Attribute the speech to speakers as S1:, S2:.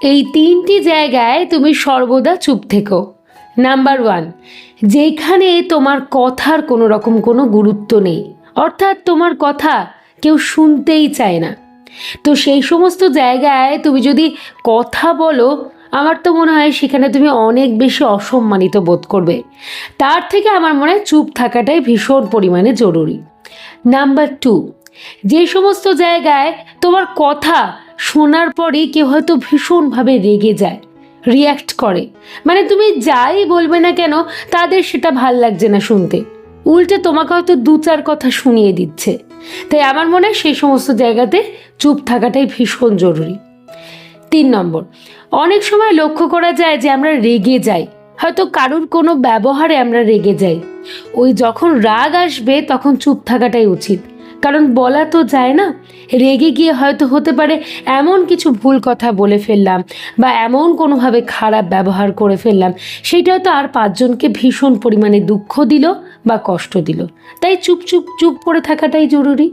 S1: এই তিনটি জায়গায় তুমি সর্বদা চুপ থেকো। নাম্বার ওয়ান যেখানে তোমার কথার কোনো রকম কোনো গুরুত্ব নেই। অর্থাৎ তোমার কথা কেউ শুনতেই চায় না। তো সেই সমস্ত জায়গায় তুমি যদি কথা বলো, আমার তো মনে হয় সেখানে তুমি অনেক বেশি অসম্মানিত বোধ করবে। তার থেকে আমার মনে হয় চুপ থাকাটাই ভীষণ পরিমাণে জরুরি। নাম্বার টু যে সমস্ত জায়গায় তোমার কথা শোনার পরে কেউ হয়তো ভীষণভাবে রেগে যায় রিয়্যাক্ট করে। মানে তুমি যাই বলবে না কেন, তাদের সেটা ভালো লাগছে না শুনতে। উল্টে তোমাকে হয়তো দু চার কথা শুনিয়ে দিচ্ছে। তাই আমার মনে হয় সেই সমস্ত জায়গাতে চুপ থাকাটাই ভীষণ জরুরি। তিন নম্বর, অনেক সময় লক্ষ্য করা যায় যে আমরা রেগে যাই। হয়তো কারুর কোনো ব্যবহারে আমরা রেগে যাই। ওই যখন রাগ আসবে, তখন চুপ থাকাটাই উচিত। কারণ বলা তো যায় না, রেগে গিয়ে হয়তো হতে পারে এমন কিছু ভুল কথা বলে ফেললাম বা এমন কোনোভাবে খারাপ ব্যবহার করে ফেললাম সেটা তো আর পাঁচজনকে ভীষণ পরিমাণে দুঃখ দিল বা কষ্ট দিল। তাই চুপ চুপ চুপ করে থাকাটাই জরুরি।